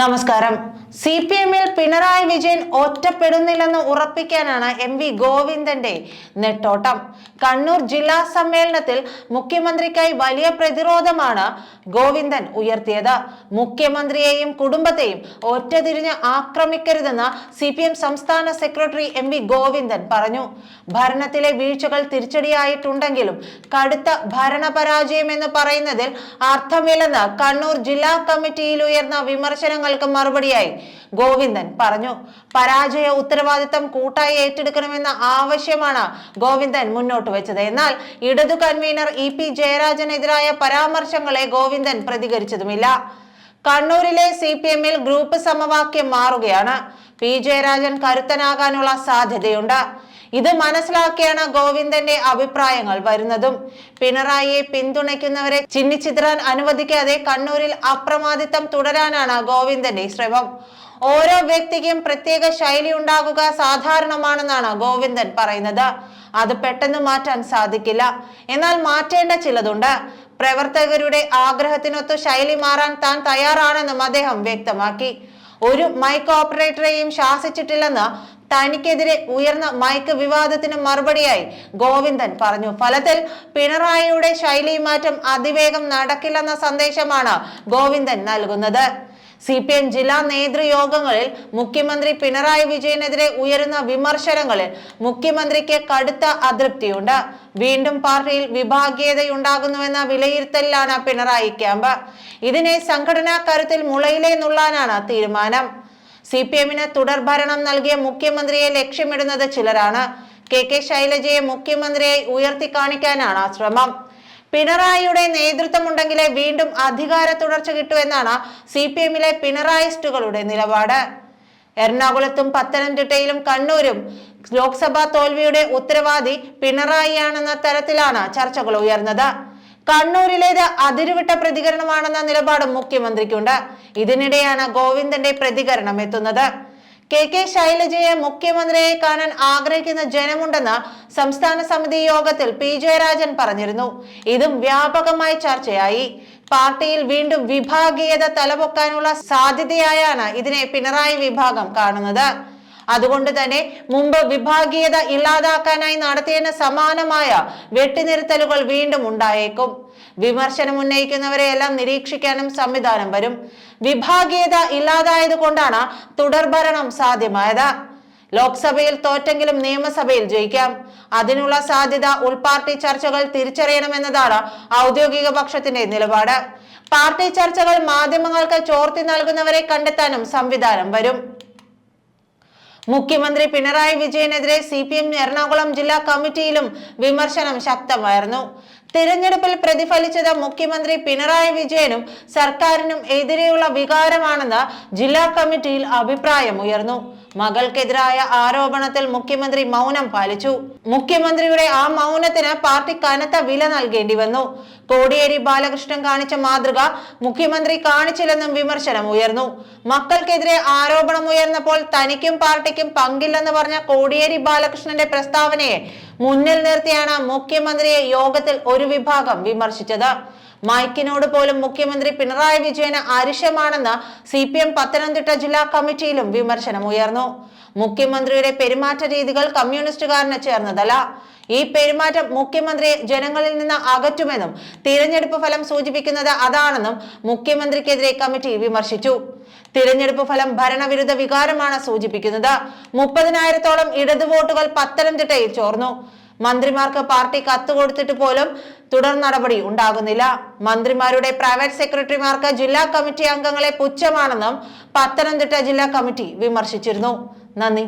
നമസ്കാരം. C P എമ്മിൽ പിണറായി വിജയൻ ഒറ്റപ്പെടുന്നില്ലെന്ന് ഉറപ്പിക്കാനാണ് എം വി ഗോവിന്ദന്റെ നെട്ടോട്ടം. കണ്ണൂർ ജില്ലാ സമ്മേളനത്തിൽ മുഖ്യമന്ത്രിക്കായി വലിയ പ്രതിരോധമാണ് ഗോവിന്ദൻ ഉയർത്തിയത്. മുഖ്യമന്ത്രിയെയും കുടുംബത്തെയും ഒറ്റതിരിഞ്ഞ് ആക്രമിക്കരുതെന്ന് സി പി എം സംസ്ഥാന സെക്രട്ടറി എം വി ഗോവിന്ദൻ പറഞ്ഞു. ഭരണത്തിലെ വീഴ്ചകൾ തിരിച്ചടിയായിട്ടുണ്ടെങ്കിലും കടുത്ത ഭരണപരാജയം എന്ന് പറയുന്നതിൽ അർത്ഥമില്ലെന്ന് കണ്ണൂർ ജില്ലാ കമ്മിറ്റിയിൽ ഉയർന്ന വിമർശനങ്ങൾക്ക് മറുപടിയായി. ഗോവിന്ദൻ പറഞ്ഞു പരാജയ ഉത്തരവാദിത്തം കൂട്ടായി ഏറ്റെടുക്കണമെന്ന ആവശ്യമാണ് ഗോവിന്ദൻ മുന്നോട്ട് വെച്ചത്. എന്നാൽ ഇടതു കൺവീനർ ഇ പി ജയരാജനെതിരായ പരാമർശങ്ങളെ ഗോവിന്ദൻ പ്രതികരിച്ചതുമില്ല. കണ്ണൂരിലെ സി പി എമ്മിൽ ഗ്രൂപ്പ് സമവാക്യം മാറുകയാണ്. പി. ജയരാജൻ കരുത്തനാകാനുള്ള സാധ്യതയുണ്ട്. ഇത് മനസ്സിലാക്കിയാണ് ഗോവിന്ദന്റെ അഭിപ്രായങ്ങൾ വരുന്നതും. പിണറായിയെ പിന്തുണയ്ക്കുന്നവരെ ചിന്നിച്ചിത്രാൻ അനുവദിക്കാതെ കണ്ണൂരിൽ അപ്രമാദിത്വം തുടരാനാണ് ഗോവിന്ദന്റെ ശ്രമം. ഓരോ വ്യക്തിക്കും പ്രത്യേക ശൈലി ഉണ്ടാകുക സാധാരണമാണെന്നാണ് ഗോവിന്ദൻ പറയുന്നത്. അത് പെട്ടെന്ന് മാറ്റാൻ സാധിക്കില്ല. എന്നാൽ മാറ്റേണ്ട ചിലതുണ്ട്. പ്രവർത്തകരുടെ ആഗ്രഹത്തിനൊത്ത് ശൈലി മാറാൻ താൻ തയ്യാറാണെന്നും അദ്ദേഹം വ്യക്തമാക്കി. ഒരു മൈക്ക് ഓപ്പറേറ്ററെയും ശാസിച്ചിട്ടില്ലെന്ന് തനിക്കെതിരെ ഉയർന്ന മൈക്ക് വിവാദത്തിന് മറുപടിയായി ഗോവിന്ദൻ പറഞ്ഞു. ഫലത്തിൽ പിണറായിയുടെ ശൈലി മാറ്റം അതിവേഗം നടക്കില്ലെന്ന സന്ദേശമാണ് ഗോവിന്ദൻ നൽകുന്നത്. സി പി എം ജില്ലാ നേതൃയോഗങ്ങളിൽ മുഖ്യമന്ത്രി പിണറായി വിജയനെതിരെ ഉയരുന്ന വിമർശനങ്ങളിൽ മുഖ്യമന്ത്രിക്ക് കടുത്ത അതൃപ്തിയുണ്ട്. വീണ്ടും പാർട്ടിയിൽ വിഭാഗീയതയുണ്ടാകുന്നുവെന്ന വിലയിരുത്തലിലാണ് പിണറായി ക്യാമ്പ്. ഇതിനെ സംഘടനാ കരുത്തിൽ മുളയിലേ നുള്ളാനാണ് തീരുമാനം. സി പി എമ്മിന് തുടർഭരണം നൽകിയ മുഖ്യമന്ത്രിയെ ലക്ഷ്യമിടുന്നത് ചിലരാണ്. കെ കെ ശൈലജയെ മുഖ്യമന്ത്രിയായി ഉയർത്തി കാണിക്കാനാണ് ശ്രമം. പിണറായിയുടെ നേതൃത്വമുണ്ടെങ്കിലേ വീണ്ടും അധികാര തുടർച്ച കിട്ടൂ എന്നാണ് സി പി എമ്മിലെ പിണറായിസ്റ്റുകളുടെ നിലപാട്. എറണാകുളത്തും പത്തനംതിട്ടയിലും കണ്ണൂരും ലോക്സഭാ തോൽവിയുടെ ഉത്തരവാദി പിണറായിയാണെന്ന തരത്തിലാണ് ചർച്ചകൾ ഉയർന്നത്. കണ്ണൂരിലേത് അതിരുവിട്ട പ്രതികരണമാണെന്ന നിലപാടും മുഖ്യമന്ത്രിക്കുണ്ട്. ഇതിനിടെയാണ് ഗോവിന്ദന്റെ പ്രതികരണം എത്തുന്നത്. കെ കെ ശൈലജയെ മുഖ്യമന്ത്രിയെ കാണാൻ ആഗ്രഹിക്കുന്ന ജനമുണ്ടെന്ന് സംസ്ഥാന സമിതി യോഗത്തിൽ പി ജയരാജൻ പറഞ്ഞിരുന്നു. ഇതും വ്യാപകമായി ചർച്ചയായി. പാർട്ടിയിൽ വീണ്ടും വിഭാഗീയത തലപൊക്കാനുള്ള സാധ്യതയായാണ് ഇതിനെ പിണറായി വിഭാഗം കാണുന്നത്. അതുകൊണ്ട് തന്നെ മുമ്പ് വിഭാഗീയത ഇല്ലാതാക്കാനായി നടത്തിയതിന് സമാനമായ വെട്ടിനിരുത്തലുകൾ വീണ്ടും ഉണ്ടായേക്കും. വിമർശനം ഉന്നയിക്കുന്നവരെയെല്ലാം നിരീക്ഷിക്കാനും സംവിധാനം വരും. വിഭാഗീയത ഇല്ലാതായത് കൊണ്ടാണ് തുടർഭരണം സാധ്യമായത്. ലോക്സഭയിൽ തോറ്റെങ്കിലും നിയമസഭയിൽ ജയിക്കാം. അതിനുള്ള സാധ്യത ഉൾപാർട്ടി ചർച്ചകൾ തിരിച്ചറിയണമെന്നതാണ് ഔദ്യോഗിക പക്ഷത്തിന്റെ നിലപാട്. പാർട്ടി ചർച്ചകൾ മാധ്യമങ്ങൾക്ക് ചോർത്തി നൽകുന്നവരെ കണ്ടെത്താനും സംവിധാനം വരും. മുഖ്യമന്ത്രി പിണറായി വിജയനെതിരെ സി പി എം എറണാകുളം ജില്ലാ കമ്മിറ്റിയിലും വിമർശനം ശക്തമായിരുന്നു. തിരഞ്ഞെടുപ്പിൽ പ്രതിഫലിച്ചത് മുഖ്യമന്ത്രി പിണറായി വിജയനും സർക്കാരിനും എതിരെയുള്ള വികാരമാണെന്ന് ജില്ലാ കമ്മിറ്റിയിൽ അഭിപ്രായമുയർന്നു. മകൾക്കെതിരായ ആരോപണത്തിൽ മുഖ്യമന്ത്രി മൗനം പാലിച്ചു. മുഖ്യമന്ത്രിയുടെ ആ മൗനത്തിന് പാർട്ടി കനത്ത വില നൽകേണ്ടി വന്നു. കോടിയേരി ബാലകൃഷ്ണൻ കാണിച്ച മാതൃക മുഖ്യമന്ത്രി കാണിച്ചില്ലെന്നും വിമർശനം ഉയർന്നു. മക്കൾക്കെതിരെ ആരോപണം ഉയർന്നപ്പോൾ തനിക്കും പാർട്ടിക്കും പങ്കില്ലെന്ന് പറഞ്ഞ കോടിയേരി ബാലകൃഷ്ണന്റെ പ്രസ്താവനയെ മുന്നിൽ നിർത്തിയാണ് മുഖ്യമന്ത്രിയെ യോഗത്തിൽ ഒരു വിഭാഗം വിമർശിച്ചത്. മൈക്കിനോട് പോലും മുഖ്യമന്ത്രി പിണറായി വിജയന് അരിശമാണെന്ന് സി പി എം പത്തനംതിട്ട ജില്ലാ കമ്മിറ്റിയിലും വിമർശനം ഉയർന്നു മുഖ്യമന്ത്രിയുടെ പെരുമാറ്റ രീതികൾ കമ്മ്യൂണിസ്റ്റുകാരന് ചേർന്നതല്ല. ഈ പെരുമാറ്റം മുഖ്യമന്ത്രിയെ ജനങ്ങളിൽ നിന്ന് അകറ്റുമെന്നും തിരഞ്ഞെടുപ്പ് ഫലം സൂചിപ്പിക്കുന്നത് അതാണെന്നും മുഖ്യമന്ത്രിക്കെതിരെ കമ്മിറ്റി വിമർശിച്ചു. തിരഞ്ഞെടുപ്പ് ഫലം ഭരണവിരുദ്ധ വികാരമാണ് സൂചിപ്പിക്കുന്നത്. മുപ്പതിനായിരത്തോളം ഇടതു വോട്ടുകൾ പത്തനംതിട്ടയിൽ ചോർന്നു. മന്ത്രിമാർക്ക് പാർട്ടി കത്ത് കൊടുത്തിട്ട് പോലും തുടർ നടപടി ഉണ്ടാകുന്നില്ല. മന്ത്രിമാരുടെ പ്രൈവറ്റ് സെക്രട്ടറിമാർക്ക് ജില്ലാ കമ്മിറ്റി അംഗങ്ങളെ പുച്ഛമാണെന്നും പത്തനംതിട്ട ജില്ലാ കമ്മിറ്റി വിമർശിച്ചിരുന്നു. നന്ദി.